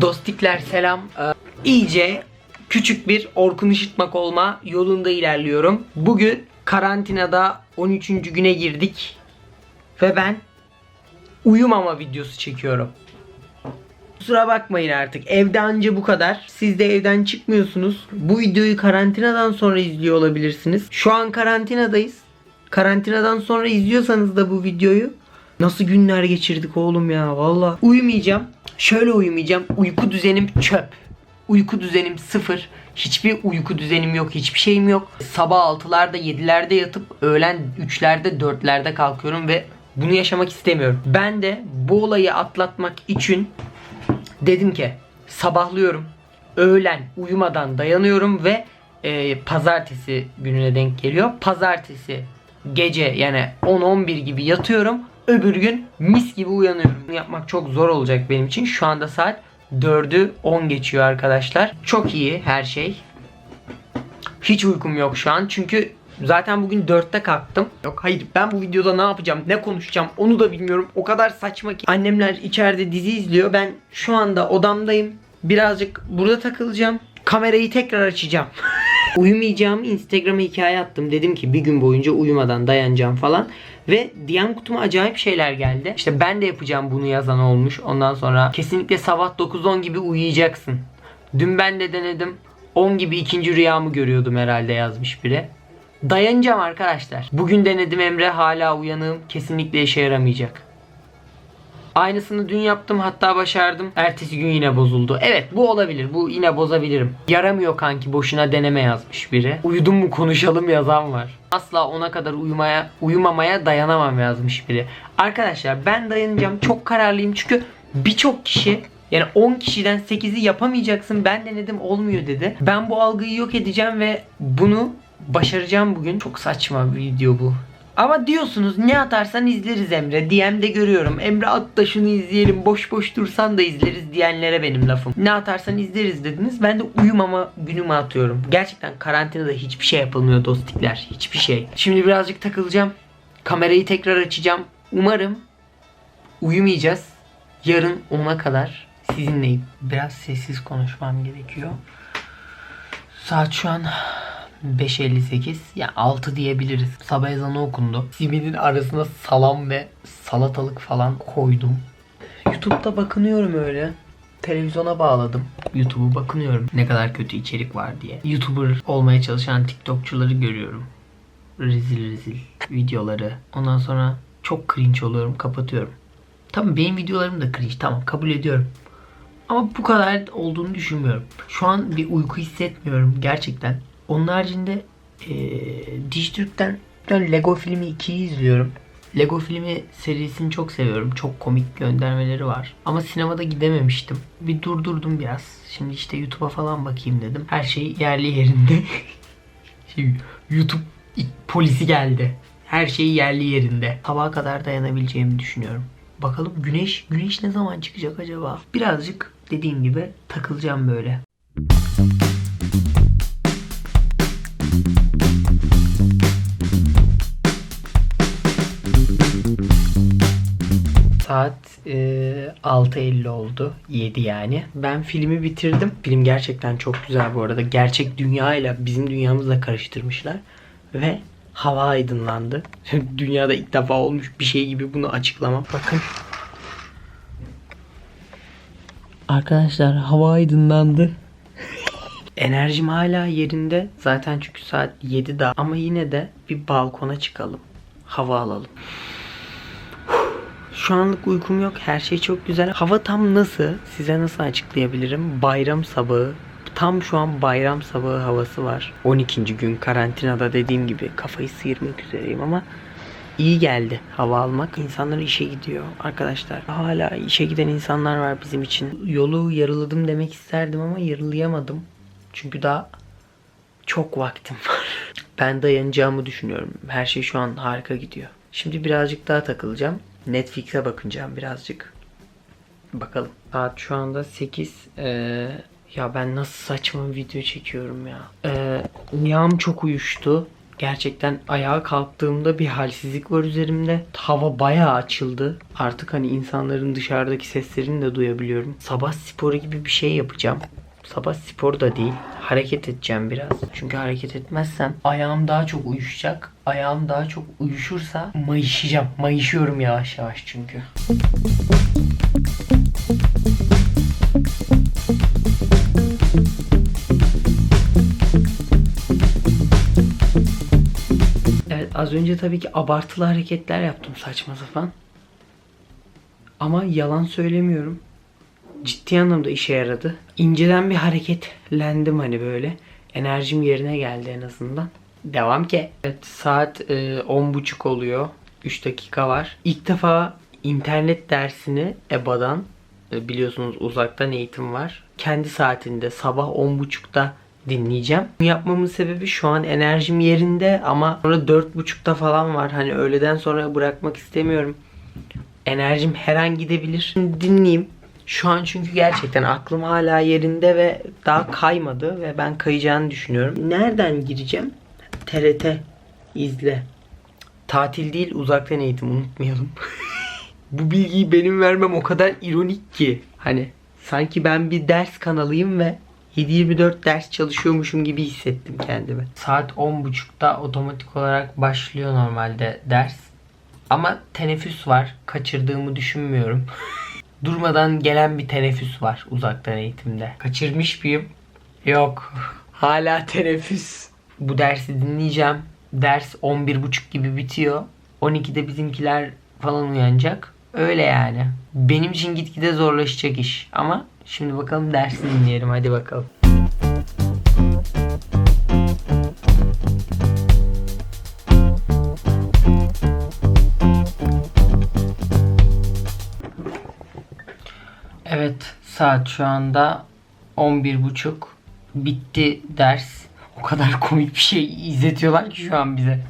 Dostikler selam. Ee, İyice küçük bir Orkun Işıtmak olma yolunda ilerliyorum. Bugün karantinada 13. güne girdik. Ve ben uyumama videosu çekiyorum. Kusura bakmayın artık. Evde anca bu kadar. Siz de evden çıkmıyorsunuz. Bu videoyu karantinadan sonra izliyor olabilirsiniz. Şu an karantinadayız. Karantinadan sonra izliyorsanız da bu videoyu nasıl günler geçirdik oğlum ya valla. Uyumayacağım. Şöyle uyumayacağım. Uyku düzenim çöp. Uyku düzenim sıfır. Hiçbir uyku düzenim yok. Hiçbir şeyim yok. Sabah 6'larda 7'lerde yatıp öğlen 3'lerde 4'lerde kalkıyorum ve bunu yaşamak istemiyorum. Ben de bu olayı atlatmak için dedim ki sabahlıyorum. Öğlen uyumadan dayanıyorum ve e, pazartesi gününe denk geliyor. Pazartesi gece yani 10-11 gibi yatıyorum. Öbür gün mis gibi uyanıyorum. Bunu yapmak çok zor olacak benim için. Şu anda saat 4'ü 10 geçiyor arkadaşlar. Çok iyi her şey. Hiç uykum yok şu an çünkü zaten bugün 4'te kalktım. Yok hayır ben bu videoda ne yapacağım ne konuşacağım onu da bilmiyorum. O kadar saçma ki. Annemler içeride dizi izliyor. Ben şu anda odamdayım. Birazcık burada takılacağım. Kamerayı tekrar açacağım. Uyumayacağımı Instagram'a hikaye attım. Dedim ki bir gün boyunca uyumadan dayanacağım falan. Ve DM kutuma acayip şeyler geldi. İşte ben de yapacağım bunu yazan olmuş. Ondan sonra kesinlikle sabah 9-10 gibi uyuyacaksın. Dün ben de denedim. 10 gibi ikinci rüyamı görüyordum herhalde yazmış biri. Dayanacağım arkadaşlar. Bugün denedim Emre hala uyanığım. Kesinlikle işe yaramayacak. Aynısını dün yaptım hatta başardım. Ertesi gün yine bozuldu. Evet bu olabilir. Bu yine bozabilirim. Yaramıyor kanki boşuna deneme yazmış biri. Uyudun mu konuşalım yazan var. Asla ona kadar uyumaya uyumamaya dayanamam yazmış biri. Arkadaşlar ben dayanacağım. Çok kararlıyım çünkü birçok kişi yani 10 kişiden 8'i yapamayacaksın. Ben denedim olmuyor dedi. Ben bu algıyı yok edeceğim ve bunu başaracağım bugün. Çok saçma bir video bu. Ama diyorsunuz ne atarsan izleriz Emre. DM'de görüyorum. Emre at da şunu izleyelim. Boş boş dursan da izleriz diyenlere benim lafım. Ne atarsan izleriz dediniz. Ben de uyumama günümü atıyorum. Gerçekten karantinada hiçbir şey yapılmıyor dostikler. Hiçbir şey. Şimdi birazcık takılacağım. Kamerayı tekrar açacağım. Umarım uyumayacağız. Yarın 10'a kadar sizinleyim. Biraz sessiz konuşmam gerekiyor. Saat şu an 5.58 yani 6 diyebiliriz. Sabah ezanı okundu. Simidin arasına salam ve salatalık falan koydum. YouTube'da bakınıyorum öyle. Televizyona bağladım. YouTube'u bakınıyorum. Ne kadar kötü içerik var diye. YouTuber olmaya çalışan TikTokçuları görüyorum. Rezil rezil videoları. Ondan sonra çok cringe oluyorum. Kapatıyorum. Tamam benim videolarım da cringe. Tamam kabul ediyorum. Ama bu kadar olduğunu düşünmüyorum. Şu an bir uyku hissetmiyorum gerçekten. Onun haricinde eee Dijitürk'ten Lego filmi 2'yi izliyorum. Lego filmi serisini çok seviyorum. Çok komik göndermeleri var. Ama sinemada gidememiştim. Bir durdurdum biraz. Şimdi işte YouTube'a falan bakayım dedim. Her şey yerli yerinde. Şey, YouTube polisi geldi. Her şey yerli yerinde. Sabaha kadar dayanabileceğimi düşünüyorum. Bakalım güneş güneş ne zaman çıkacak acaba? Birazcık dediğim gibi takılacağım böyle. Saat e, 6.50 oldu. 7 yani. Ben filmi bitirdim. Film gerçekten çok güzel bu arada. Gerçek dünyayla bizim dünyamızla karıştırmışlar. Ve hava aydınlandı. Dünyada ilk defa olmuş bir şey gibi bunu açıklamam. Bakın. Arkadaşlar hava aydınlandı. Enerjim hala yerinde. Zaten çünkü saat 7 daha. Ama yine de bir balkona çıkalım. Hava alalım. Şu anlık uykum yok. Her şey çok güzel. Hava tam nasıl? Size nasıl açıklayabilirim? Bayram sabahı. Tam şu an bayram sabahı havası var. 12. gün karantinada dediğim gibi kafayı sıyırmak üzereyim ama iyi geldi hava almak. İnsanlar işe gidiyor arkadaşlar. Hala işe giden insanlar var bizim için. Yolu yarıladım demek isterdim ama yarılayamadım. Çünkü daha çok vaktim var. Ben dayanacağımı düşünüyorum. Her şey şu an harika gidiyor. Şimdi birazcık daha takılacağım. Netflix'e bakacağım birazcık. Bakalım. Saat şu anda 8. Ee, ya ben nasıl saçma bir video çekiyorum ya. Ee, Niyam çok uyuştu. Gerçekten ayağa kalktığımda bir halsizlik var üzerimde. Hava bayağı açıldı. Artık hani insanların dışarıdaki seslerini de duyabiliyorum. Sabah sporu gibi bir şey yapacağım. Sabah sporu da değil. Hareket edeceğim biraz. Çünkü hareket etmezsem ayağım daha çok uyuşacak. Ayağım daha çok uyuşursa mayışacağım. Mayışıyorum yavaş yavaş çünkü. Evet az önce tabii ki abartılı hareketler yaptım saçma sapan. Ama yalan söylemiyorum. Ciddi anlamda işe yaradı. İnceden bir hareketlendim hani böyle. Enerjim yerine geldi en azından. Devam ki. Evet saat e, 10.30 oluyor. 3 dakika var. İlk defa internet dersini EBA'dan e, biliyorsunuz uzaktan eğitim var. Kendi saatinde sabah 10.30'da dinleyeceğim. Bunu yapmamın sebebi şu an enerjim yerinde ama sonra 4.30'da falan var. Hani öğleden sonra bırakmak istemiyorum. Enerjim her an gidebilir. Dinleyeyim. Şu an çünkü gerçekten aklım hala yerinde ve daha kaymadı ve ben kayacağını düşünüyorum. Nereden gireceğim? TRT izle. Tatil değil uzaktan eğitim unutmayalım. Bu bilgiyi benim vermem o kadar ironik ki. Hani sanki ben bir ders kanalıyım ve 7-24 ders çalışıyormuşum gibi hissettim kendimi. Saat 10.30'da otomatik olarak başlıyor normalde ders. Ama teneffüs var. Kaçırdığımı düşünmüyorum. Durmadan gelen bir teneffüs var uzaktan eğitimde. Kaçırmış mıyım? Yok. Hala teneffüs. Bu dersi dinleyeceğim. Ders 11.30 gibi bitiyor. 12'de bizimkiler falan uyanacak. Öyle yani. Benim için gitgide zorlaşacak iş. Ama şimdi bakalım dersi dinleyelim. Hadi bakalım. Evet saat şu anda 11.30 bitti ders. O kadar komik bir şey izletiyorlar ki şu an bize.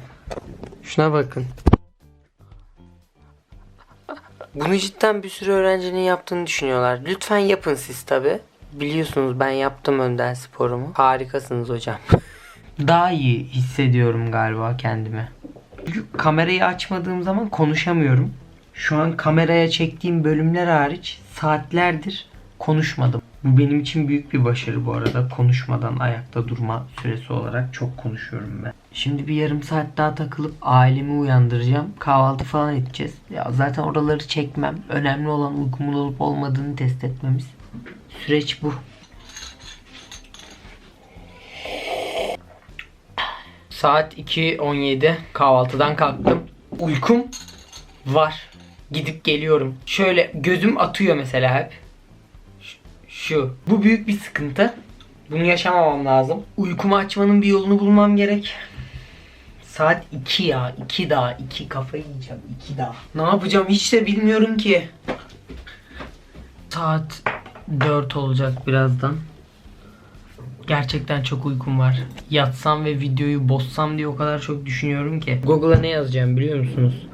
Şuna bakın. Bunu cidden bir sürü öğrencinin yaptığını düşünüyorlar. Lütfen yapın siz tabi. Biliyorsunuz ben yaptım önden sporumu. Harikasınız hocam. Daha iyi hissediyorum galiba kendimi. Çünkü kamerayı açmadığım zaman konuşamıyorum. Şu an kameraya çektiğim bölümler hariç saatlerdir konuşmadım. Bu benim için büyük bir başarı bu arada. Konuşmadan ayakta durma süresi olarak çok konuşuyorum ben. Şimdi bir yarım saat daha takılıp ailemi uyandıracağım. Kahvaltı falan edeceğiz. Ya zaten oraları çekmem. Önemli olan uykumun olup olmadığını test etmemiz. Süreç bu. Saat 2.17. Kahvaltıdan kalktım. Uykum var. Gidip geliyorum. Şöyle gözüm atıyor mesela hep. Şu. Bu büyük bir sıkıntı. Bunu yaşamamam lazım. Uykumu açmanın bir yolunu bulmam gerek. Saat 2 ya. 2 daha. 2 kafayı yiyeceğim. 2 daha. Ne yapacağım hiç de bilmiyorum ki. Saat 4 olacak birazdan. Gerçekten çok uykum var. Yatsam ve videoyu bozsam diye o kadar çok düşünüyorum ki. Google'a ne yazacağım biliyor musunuz?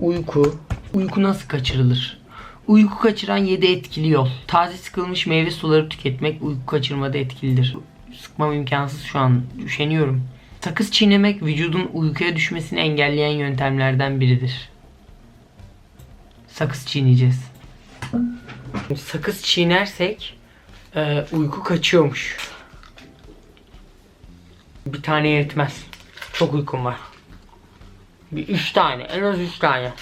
Uyku. Uyku nasıl kaçırılır? Uyku kaçıran 7 etkili yol. Taze sıkılmış meyve suları tüketmek uyku kaçırmada etkilidir. Sıkmam imkansız şu an. Üşeniyorum. Sakız çiğnemek vücudun uykuya düşmesini engelleyen yöntemlerden biridir. Sakız çiğneyeceğiz. Sakız çiğnersek e, uyku kaçıyormuş. Bir tane yetmez. Çok uykum var. Bir üç tane. En az üç tane.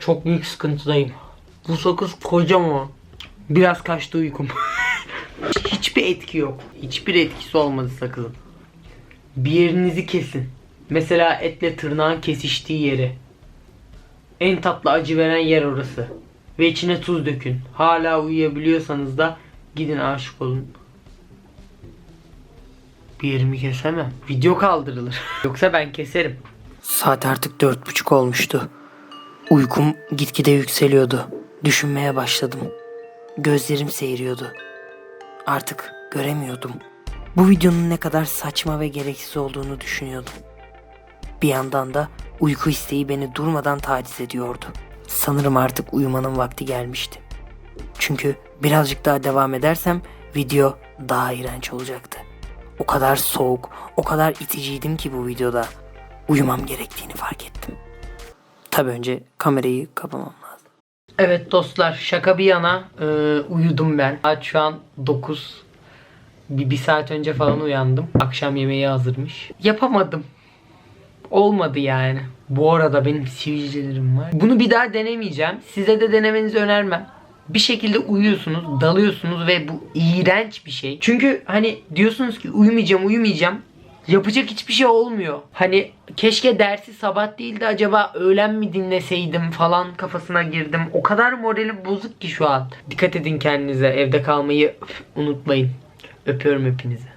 Çok büyük sıkıntıdayım. Bu sakız kocaman. Biraz kaçtı uykum. Hiçbir etki yok. Hiçbir etkisi olmadı sakızın. Bir yerinizi kesin. Mesela etle tırnağın kesiştiği yeri. En tatlı acı veren yer orası. Ve içine tuz dökün. Hala uyuyabiliyorsanız da gidin aşık olun. Bir yerimi kesemem. Video kaldırılır. Yoksa ben keserim. Saat artık dört buçuk olmuştu. Uykum gitgide yükseliyordu. Düşünmeye başladım. Gözlerim seyiriyordu. Artık göremiyordum. Bu videonun ne kadar saçma ve gereksiz olduğunu düşünüyordum. Bir yandan da uyku isteği beni durmadan taciz ediyordu. Sanırım artık uyumanın vakti gelmişti. Çünkü birazcık daha devam edersem video daha iğrenç olacaktı. o kadar soğuk, o kadar iticiydim ki bu videoda uyumam gerektiğini fark ettim. Tabi önce kamerayı kapamam lazım. Evet dostlar şaka bir yana e, uyudum ben. Saat şu an 9. Bir, bir saat önce falan uyandım. Akşam yemeği hazırmış. Yapamadım. Olmadı yani. Bu arada benim sivilcelerim var. Bunu bir daha denemeyeceğim. Size de denemenizi önermem. Bir şekilde uyuyorsunuz, dalıyorsunuz ve bu iğrenç bir şey. Çünkü hani diyorsunuz ki uyumayacağım, uyumayacağım. Yapacak hiçbir şey olmuyor. Hani keşke dersi sabah değil de acaba öğlen mi dinleseydim falan kafasına girdim. O kadar moralim bozuk ki şu an. Dikkat edin kendinize. Evde kalmayı unutmayın. Öpüyorum hepinizi.